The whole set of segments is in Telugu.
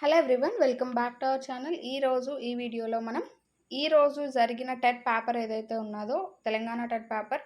Hello everyone welcome back to our channel ఈరోజు ఈ వీడియోలో మనం ఈరోజు జరిగిన టెట్ పేపర్ ఏదైతే ఉన్నదో తెలంగాణ టెట్ పేపర్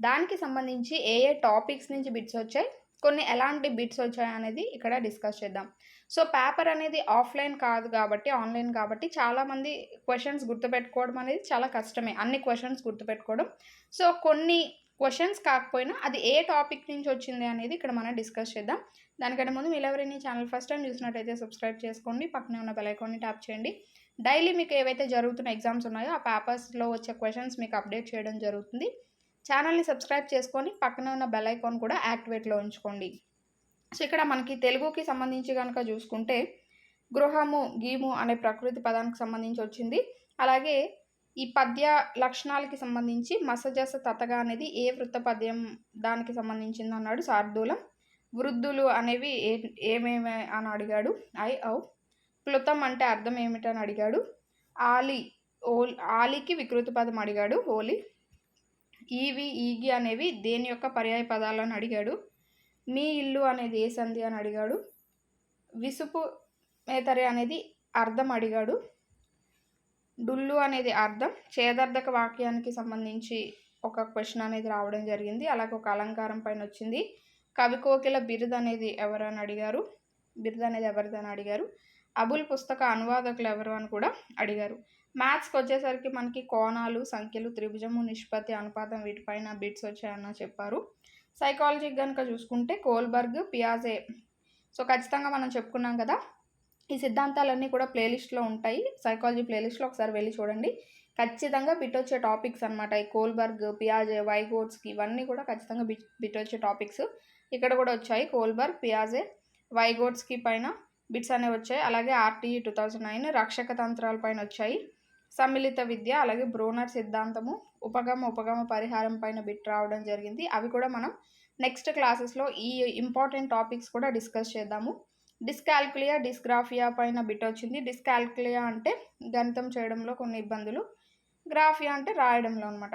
దానికి సంబంధించి ఏ ఏ టాపిక్స్ నుంచి బిట్స్ వచ్చాయి కొన్ని ఎలాంటి బిట్స్ వచ్చాయి అనేది ఇక్కడ డిస్కస్ చేద్దాం. సో పేపర్ అనేది ఆఫ్లైన్ కాదు కాబట్టి ఆన్లైన్ కాబట్టి చాలామంది క్వశ్చన్స్ గుర్తుపెట్టుకోవడం అనేది చాలా కష్టమే. అన్ని క్వశ్చన్స్ గుర్తుపెట్టుకోవడం. సో కొన్ని క్వశ్చన్స్ కాకపోయినా అది ఏ టాపిక్ నుంచి వచ్చింది అనేది ఇక్కడ మనం డిస్కస్ చేద్దాం. దానికంటే ముందు మీరు ఎవరైనా ఛానల్ ఫస్ట్ టైం చూసినట్టయితే సబ్స్క్రైబ్ చేసుకోండి. పక్కనే ఉన్న బెలైకోన్ని ట్యాప్ చేయండి. డైలీ మీకు ఏవైతే జరుగుతున్న ఎగ్జామ్స్ ఉన్నాయో ఆ పేపర్స్లో వచ్చే క్వశ్చన్స్ మీకు అప్డేట్ చేయడం జరుగుతుంది. ఛానల్ని సబ్స్క్రైబ్ చేసుకొని పక్కనే ఉన్న బెల్ ఐకాన్ కూడా యాక్టివేట్లో ఉంచుకోండి. సో ఇక్కడ మనకి తెలుగుకి సంబంధించి కనుక చూసుకుంటే గృహము గీము అనే ప్రకృతి పదానికి సంబంధించి వచ్చింది. అలాగే ఈ పద్య లక్షణాలకి సంబంధించి మసజస తతగా అనేది ఏ వృత్త పద్యం దానికి సంబంధించింది అన్నాడు శార్దూలం. వృద్ధులు అనేవి ఏ ఏమేమి అని అడిగాడు? ఐ ఔ. ప్లుతం అంటే అర్థం ఏమిటని అడిగాడు? ఆలి ఓ ఆలికి వికృతి పదం అడిగాడు హోలీ ఈవి ఈగి అనేవి దేని యొక్క పర్యాయ పదాలను అడిగాడు? మీ ఇల్లు అనేది ఏ సంధి అని అడిగాడు? విసుపు మేతరి అనేది అర్థం అడిగాడు. డుల్లు అనేది అర్థం. చేదార్థక వాక్యానికి సంబంధించి ఒక క్వశ్చన్ అనేది రావడం జరిగింది. అలాగే ఒక అలంకారం పైన వచ్చింది. కవి కోకిల బిరుదు అనేది ఎవరని అడిగారు? బిరుదు అనేది ఎవరిదని అడిగారు? అబుల్ పుస్తక అనువాదకులు ఎవరు అని కూడా అడిగారు. మ్యాథ్స్కి వచ్చేసరికి మనకి కోణాలు సంఖ్యలు త్రిభుజము నిష్పత్తి అనుపాతం వీటిపైన బిట్స్ వచ్చాయన్న చెప్పారు. సైకాలజీ కనుక చూసుకుంటే కోల్బర్గ్ పియాజే. సో ఖచ్చితంగా మనం చెప్పుకున్నాం కదా ఈ సిద్ధాంతాలన్నీ కూడా ప్లేలిస్ట్లో ఉంటాయి. సైకాలజీ ప్లేలిస్ట్లో ఒకసారి వెళ్ళి చూడండి. ఖచ్చితంగా బిట్ వచ్చే టాపిక్స్ అనమాట ఈ కోల్బర్గ్ పియాజే వైగోట్స్కి ఇవన్నీ కూడా ఖచ్చితంగా బిట్ బిట్ వచ్చే టాపిక్స్. ఇక్కడ కూడా వచ్చాయి. కోల్బర్గ్ పియాజే వైగోట్స్కి పైన బిట్స్ అనేవి వచ్చాయి. అలాగే ఆర్టీఈ టూ థౌజండ్ నైన్ రక్షక తంత్రాల పైన వచ్చాయి. సమ్మిళిత విద్య అలాగే బ్రోనర్ సిద్ధాంతము ఉపగమ ఉపగమ పరిహారం పైన బిట్ రావడం జరిగింది. అవి కూడా మనం నెక్స్ట్ క్లాసెస్లో ఈ ఇంపార్టెంట్ టాపిక్స్ కూడా డిస్కస్ చేద్దాము. డిస్కాల్కులియా డిస్గ్రాఫియా పైన బిట్ వచ్చింది. డిస్కాల్కులియా అంటే గణితం చేయడంలో కొన్ని ఇబ్బందులు. గ్రాఫియా అంటే రాయడంలో అనమాట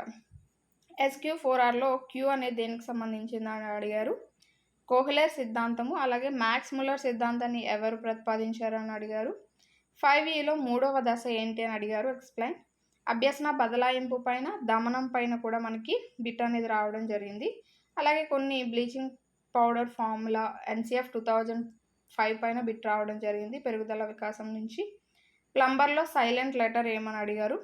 ఎస్క్యూ ఫోర్ ఆర్లో క్యూ అనేది దేనికి సంబంధించిందని అడిగారు. కోహ్లర్ సిద్ధాంతము అలాగే మ్యాక్స్ ముల్లర్ సిద్ధాంతాన్ని ఎవరు ప్రతిపాదించారని అడిగారు. ఫైవ్ ఈలో మూడవ దశ ఏంటి అని అడిగారు. ఎక్స్ప్లెయిన్. అభ్యసన బదలాయింపు పైన దమనం పైన కూడా మనకి బిట్ అనేది రావడం జరిగింది. అలాగే కొన్ని bleaching powder formula NCF two thousand five పైన బిట్ రావడం జరిగింది. పెరుగుదల వికాసం నుంచి ప్లంబర్లో సైలెంట్ లెటర్ ఏమని అడిగారు?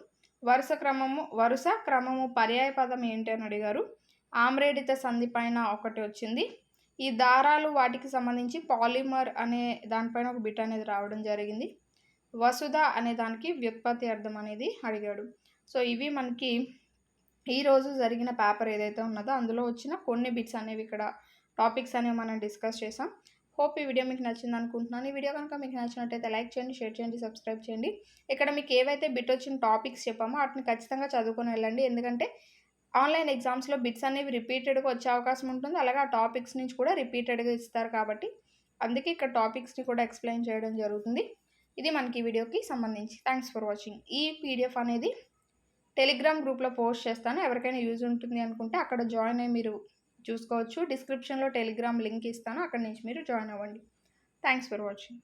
వరుస క్రమము వరుస క్రమము పర్యాయ పదం ఏంటి అని అడిగారు. ఆమ్రేడిత సంధి పైన ఒకటి వచ్చింది. ఈ దారాలు వాటికి సంబంధించి పాలిమర్ అనే దానిపైన ఒక బిట్ అనేది రావడం జరిగింది. వసుధ అనే దానికి వ్యుత్పత్తి అర్థం అనేది అడిగాడు. సో ఇవి మనకి ఈరోజు జరిగిన పేపర్ ఏదైతే ఉన్నదో అందులో వచ్చిన కొన్ని బిట్స్ అనేవి ఇక్కడ టాపిక్స్ అనేవి మనం డిస్కస్ చేసాం హోప్ ఈ వీడియో మీకు నచ్చింది అనుకుంటున్నాను. ఈ వీడియో కనుక మీకు నచ్చినట్టయితే లైక్ చేయండి షేర్ చేయండి సబ్స్క్రైబ్ చేయండి. ఇక్కడ మీకు ఏవైతే బిట్ వచ్చిన టాపిక్స్ చెప్పామో వాటిని ఖచ్చితంగా చదువుకొని వెళ్ళండి. ఎందుకంటే ఆన్లైన్ ఎగ్జామ్స్లో బిట్స్ అనేవి రిపీటెడ్గా వచ్చే అవకాశం ఉంటుంది. అలాగే ఆ టాపిక్స్ నుంచి కూడా రిపీటెడ్గా ఇస్తారు కాబట్టి అందుకే ఇక్కడ టాపిక్స్ని కూడా ఎక్స్ప్లెయిన్ చేయడం జరుగుతుంది. ఇది మనకి వీడియోకి సంబంధించి. థ్యాంక్స్ ఫర్ వాచింగ్ ఈ పీడిఎఫ్ అనేది టెలిగ్రామ్ గ్రూప్లో పోస్ట్ చేస్తాను. ఎవరికైనా యూజ్ ఉంటుంది అనుకుంటే అక్కడ జాయిన్ అయ్యి మీరు చూసుకోవచ్చు. డిస్క్రిప్షన్లో టెలిగ్రామ్ లింక్ ఇస్తాను. అక్కడి నుంచి మీరు జాయిన్ అవ్వండి. Thanks for watching.